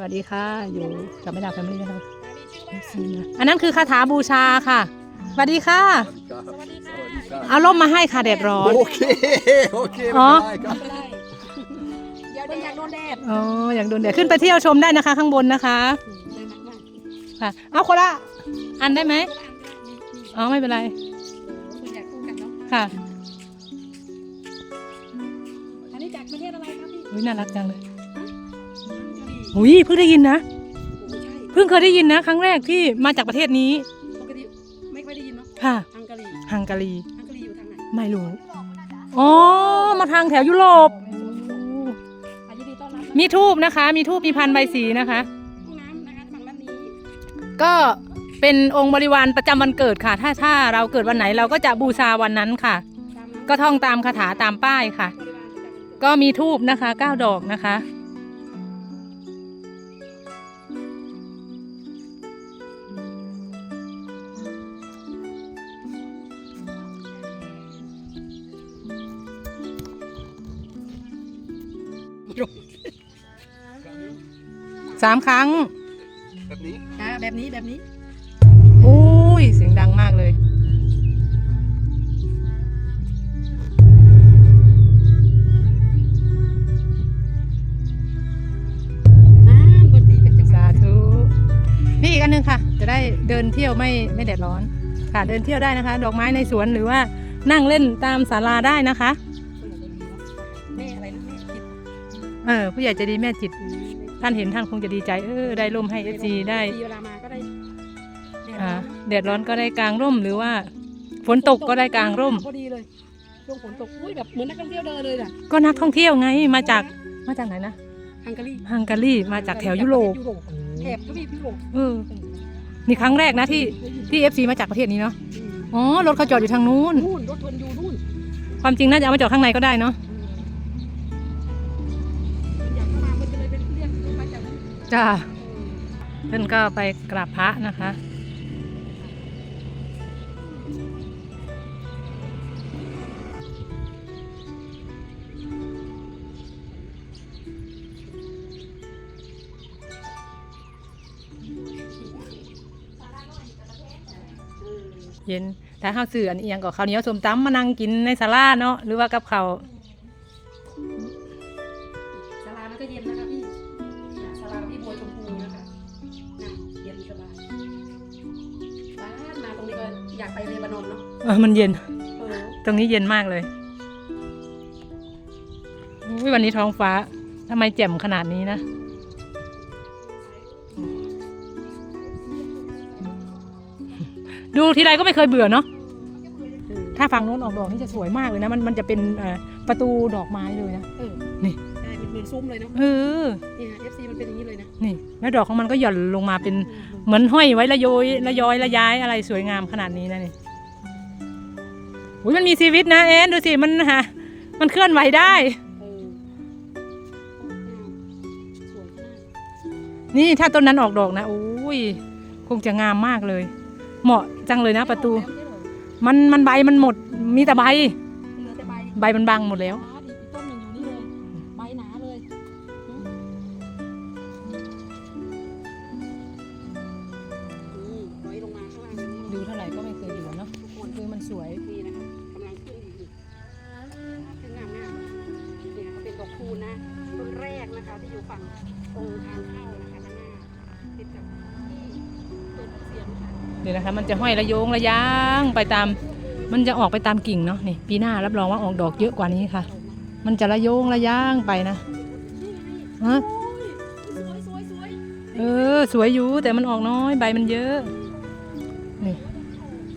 สวัสดีค่ะ อยู่กับไม่ดาแฟมิลี่นะคะอันนั้นคือคาถาบูชาค่ะสวัสดีค่ะ เอาร่มมาให้ค่ะแดดร้อน โอเค โอเคอ๋อไม่เป็นไรครับเดี๋ยวเดินอยากโดนแดดอ๋ออยากโดนแดดขึ้นไปเที่ยวชมได้นะคะ ข้างบนนะคะเดินหนักมากค่ะเอาคนละอันได้ไหมอ๋อไม่เป็นไรคุณอยากคู่กันเนาะค่ะอันนี้จากประเทศอะไรครับพี่อุ้ยน่ารักจังเลย ฮังการีอุ้ยเพิ่งได้ยินนะโอ้ไม่ใช่เพิ่งเคยได้ยินนะ ครั้งแรกที่มาจากประเทศนี้ ปกติไม่ค่อยได้ยินเนาะค่ะ ฮังการีฮังการี ฮังการีอยู่ทางไหนไม่รู้ อ๋อ มาทางแถวยุโรป อายินดีต้อนรับมีทูบนะคะ มีทูบมีพันใบสีนะคะ ห้องน้ำนะคะฝั่งด้านนี้ก็เป็นองค์บริวารประจำวันเกิดค่ะ ถ้าถ้าเราเกิดวันไหนเราก็จะบูชาวันนั้นค่ะ ตามนั้นก็ท่องตามคาถาตามป้ายค่ะ บริวารประจำวันเกิดก็มีทูบนะคะเก้าดอกนะคะ สามครั้งแบบนี้อ่าแบบนี้แบบนี้อุ้ยเสียงดังมากเลยอ่าดนตรีเป็นจังหวะสาธุนี่อีกอันหนึงค่ะ จะได้เดินเที่ยวไม่ไม่แดดร้อน ค่ะเดินเที่ยวได้นะคะ ดอกไม้ในสวนหรือว่านั่งเล่นตามศาลาได้นะคะ เออผู้ใหญ่ใจะดีแม่จิต ท่านเห็นท่านคงจะดีใจ เออได้ร่มให้เอฟซีได้เวลามาก็ได้แดดร้อ่าอนแดดร้อนก็ได้กางร่มหรือว่าฝนตกก็ได้กางร่ม พอดีเลยช่วงฝนตกอุ้ยแบบเหมือนนักท่องเที่ยวเดินเลยน่ะก็นักท่องเที่ยวไงมาจากมาจากไหนนะฮังการีฮังการีมาจากแถวยุโรปแถบทวีปยุโรปเออนี่ครั้งแรกนะที่ที่เอฟซีมาจากประเทศนี้เนาะอ๋อรถเขาจอดอยู่ทางนู้นนู่นรถทนอยู่นู่นความจริงน่าจะเอามาจอดข้างในก็ได้เนาะ จ้าเพื่อนก็ไปกราบพระนะคะ เย็นถ้าข้าวสื่ออันเอียงกับข้าวเหนียวสมตำมานั่งกินในศาลาเนาะหรือว่ากับข้าว ไปเลบานอนเนาะเออมันเย็น เออตรงนี้เย็นมากเลยอุ๊ยวันนี้ท้องฟ้าทำไมแจ่มขนาดนี้นะ ดูทีไรก็ไม่เคยเบื่อเนาะถ้าฝั่งโน้นออกดอกนี่จะสวยมากเลยนะ มันมันจะเป็นเอ่อประตูดอกไม้เลยนะ เออนี่ ซุ้มเลยเนาะเออเนี่ย FC มันเป็นอย่างนี้เลยนะนี่แล้วดอกของมันก็หย่อนลงมาเป็นเหมือนห้อยไว้ระโยยระย้อยระย้ายอะไรสวยงามขนาดนี้นะนี่อุ้ยมันมีชีวิตนะเอ็นดูสิมันฮะมันเคลื่อนไหวได้เออสวยมากนี่ถ้าต้นนั้นออกดอกนะโอ้ยคงจะงามมากเลย เหมาะจังเลยนะประตูไม่ออกแล้วมันมันใบมันหมดมีแต่ใบไม่เหลือแต่ใบใบมันบังหมดแล้ว วยนี่นะคะกำลังขึ้นอยู่ขึ้นงามมากนี่นะคะเป็นดอกคูณนะต้นแรกนะคะที่อยู่ฝั่งตรงทางเข้านะคะด้านหน้าติดกับที่เปิดเสียงค่ะเดี๋ยวนะคะ มันจะห้อยระโยงระยางไปตาม มันจะออกไปตามกิ่งเนาะนี่ปีหน้ารับรองว่าออกดอกเยอะกว่านี้ค่ะ มันจะระโยงระยางไปนะนี่ไงฮะโอ้ยสวยสวยสวยเออ สวยอยู่แต่มันออกน้อยใบมันเยอะ นี่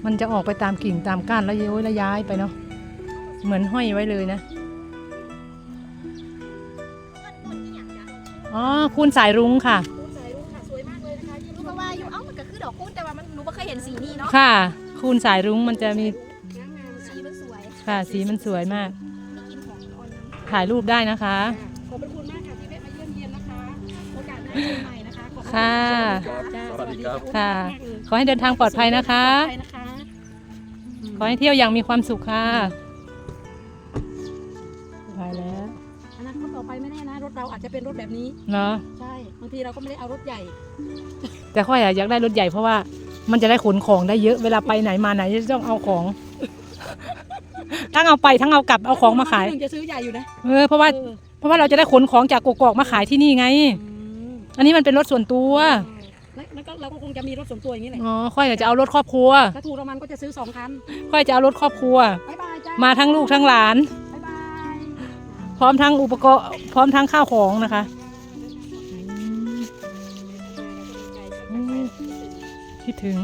มันจะออกไปตามกิ่งตามก้านระโยยระย้ายไปเนาะเหมือนห้อยไว้เลยนะอ๋อคูณสายรุ้งค่ะคูณสายรุ้งค่ะสวยมากเลยนะคะยิ้มหนูก็ว่าอยู่เอ้ามันก็คือดอกคูณแต่ว่ามันหนูไม่เคยเห็นสีนี้เนาะค่ะ คูณสายรุ้งมันจะมีงามงามสีมันสวยค่ะสีมันสวยมากมีกลิ่นหอมอ่อนน้ถ่ายรูปได้นะคะขอบพระคุณมากค่ะที่แวะมาเยี่ยมเยียนนะคะโอกาสหน้าเจอใหม่นะคะขอบณค่ะจ้าสวัสดีครับค่ะขอบณมากเลยขอให้เดินทางปลอดภัยนะคะไปนะคะข อให้เที่ยวอย่างมีความสุขค่ะไปแล้วอันนั้นเขาต่อต่อไปไม่แน่นะ รถเราอาจจะเป็นรถแบบนี้ เนาะใช่บางทีเราก็ไม่ได้เอารถใหญ่ แต่ค่อยอะอยากได้รถใหญ่เพราะว่ามันจะได้ขนของได้เยอะเวลาไปไหนมาไหนจะต้องเอาของ ทั้งเอาไปทั้งเอากลับเอาของมาขายถึงจะซื้อใหญ่อยู่นะเออเพราะว่าเออเพราะว่าเราจะได้ขนของจากกกอกมาขายที่นี่ไง อืมอันนี้มันเป็นรถส่วนตัว แล้วแล้วก็เราก็คงจะมีรถส่วนตัวอย่างนี้แหละอ๋อค่อยจะเอารถครอบครัว ถ้าถูกรางวัลก็จะซื้อสองคันค่อยจะเอารถครอบครัว บ๊ายบายจ้ามาทั้งลูกทั้งหลาน บ๊ายบาย พร้อมทั้งอุปกรณ์พร้อมทั้งข้าวของนะคะอืมคิดถึง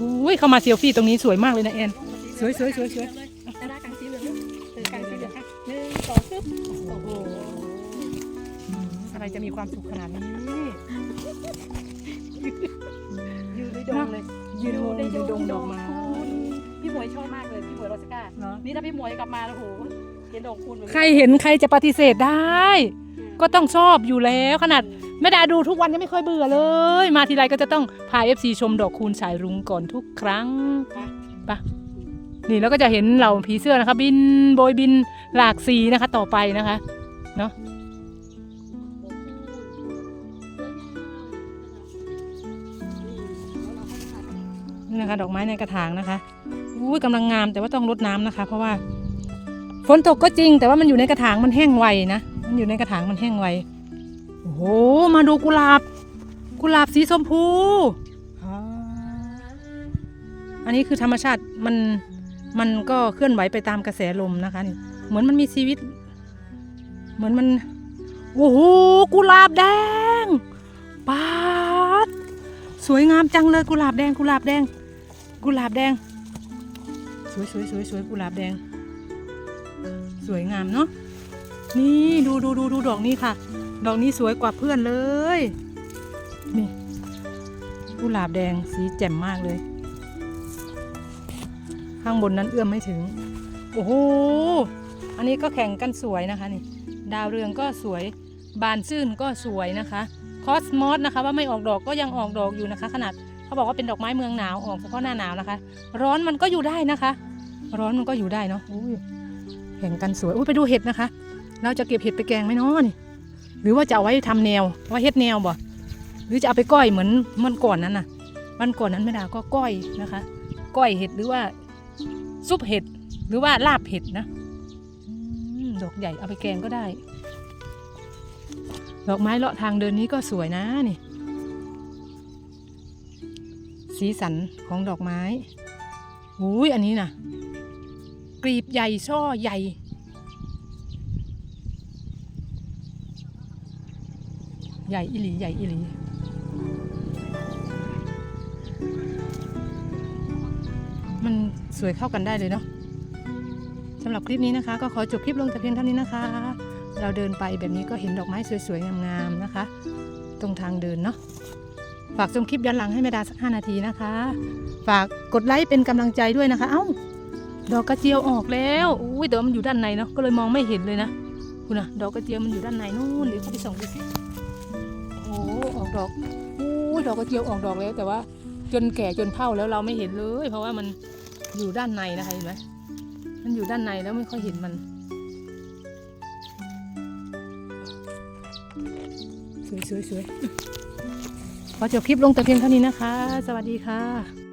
อุ้ยเข้ามาเซลฟี่ตรงนี้สวยมากเลยนะแอน สวยสวยสวยสวยจะได้กางสีเหลืองลูกเออกางสีเหลืองค่ะหนึ่งสองปึ๊บโอ้โหอะไรจะมีความสุขขนาดนี้ ยืนในดงเลยยืนงงอยู่ดงดอกไม้คุณพี่หมวยชอบมากเลยพี่หมวยโรสก้าเนาะนี่ถ้าพี่หมวยกลับมาโอ้โหเห็นดอกคูณแบบนี้ใครเห็นใครจะปฏิเสธได้ ก็ต้องชอบอยู่แล้วขนาดแม่ดาดูทุกวันยังไม่ค่อยเบื่อเลย มาทีไรก็จะต้องพา FC ชมดอกคูณสายรุ้งก่อนทุกครั้งไปะนี่แล้วก็จะเห็นเหล่าผีเสื้อนะคะ บินโบยบินหลากสีนะคะต่อไปนะคะ เนาะ นะคะ ดอกไม้ในกระถางนะคะอุ้ยกำลังงามแต่ว่าต้องรดน้ำนะคะ เพราะว่าฝนตกก็จริง แต่ว่ามันอยู่ในกระถางมันแห้งไวนะมันอยู่ในกระถางมันแห้งไวโอ้โหมาดูกุหลาบ กุหลาบสีชมพูอันนี้คือธรรมชาติมันมันก็เคลื่อนไหวไปตามกระแสลมนะคะนี่เหมือนมันมีชีวิต เหมือนมันโอ้โหกุหลาบแดงปาดสวยงามจังเลยกุหลาบแดงกุหลาบแดง กุหลาบแดง สวยสวยสวยสวยกุหลาบแดง สวยงามเนาะนี่ดูดูดูดูดอกนี้ค่ะ ดอกนี้สวยกว่าเพื่อนเลย นี่กุหลาบแดงสีแจ่มมากเลย ข้างบนนั้นเอื้อมไม่ถึง โอ้โหอันนี้ก็แข่งกันสวยนะคะนี่ ดาวเรืองก็สวยบานซื่นก็สวยนะคะ คอสมอสนะคะ ว่าไม่ออกดอกก็ยังออกดอกอยู่นะคะ ขนาด เขาบอกว่าเป็นดอกไม้เมืองหนาวออกเฉพาะหน้าหนาวนะคะ ร้อนมันก็อยู่ได้นะคะ ร้อนมันก็อยู่ได้เนาะอุ้ยแข่งกันสวยอุ้ยไปดูเห็ดนะคะ เราจะเก็บเห็ดไปแกงไหมเนาะนี่ หรือว่าจะเอาไว้ทำแนวไว่าเห็ดแนวบ่หรือจะเอาไปก้อยเหมือนมันก่อนนั้นน่ะมันก่อนนั้นไม่ดาก็ก้อยนะคะ ก้อยเห็ดหรือว่าซุปเห็ดหรือว่าลาบเห็ดนะอืมดอกใหญ่เอาไปแกงก็ได้ ดอกไม้เลาะทางเดินนี้ก็สวยนะนี่ สีสันของดอกไม้อุ้ยอันนี้นะกลีบใหญ่ช่อใหญ่ ใหญ่อิหลีใหญ่อิหลีมันสวยเข้ากันได้เลยเนาะสำหรับคลิปนี้นะคะ ก็ขอจบคลิปลงแต่เพียงเท่านี้นะคะ เราเดินไปแบบนี้ก็เห็นดอกไม้สวยๆงามๆนะคะ ตรงทางเดินเนาะ ฝากชมคลิปย้อนหลังให้แม่ดาสัก5นาทีนะคะ ฝากกดไลค์เป็นกำลังใจด้วยนะคะ เอ้า ดอกกระเจียวออกแล้วอุ้ยแต่ว่ามันอยู่ด้านในเนาะก็เลยมองไม่เห็นเลยนะคุณนะดอกกระเจียวมันอยู่ด้านในนู่นเดี๋ยวเข้าไปส่องดูสิโอ้ออกดอกอุ้ยดอกกระเจียวออกดอกแล้วแต่ว่า จนแก่จนเฒ่าแล้วเราไม่เห็นเลย เพราะว่ามันอยู่ด้านในนะคะเห็นไหมมันอยู่ด้านในแล้วไม่ค่อยเห็นมัน สวยสวยสวย ขอจบคลิปลงแต่เพียงเท่านี้นะคะ สวัสดีค่ะ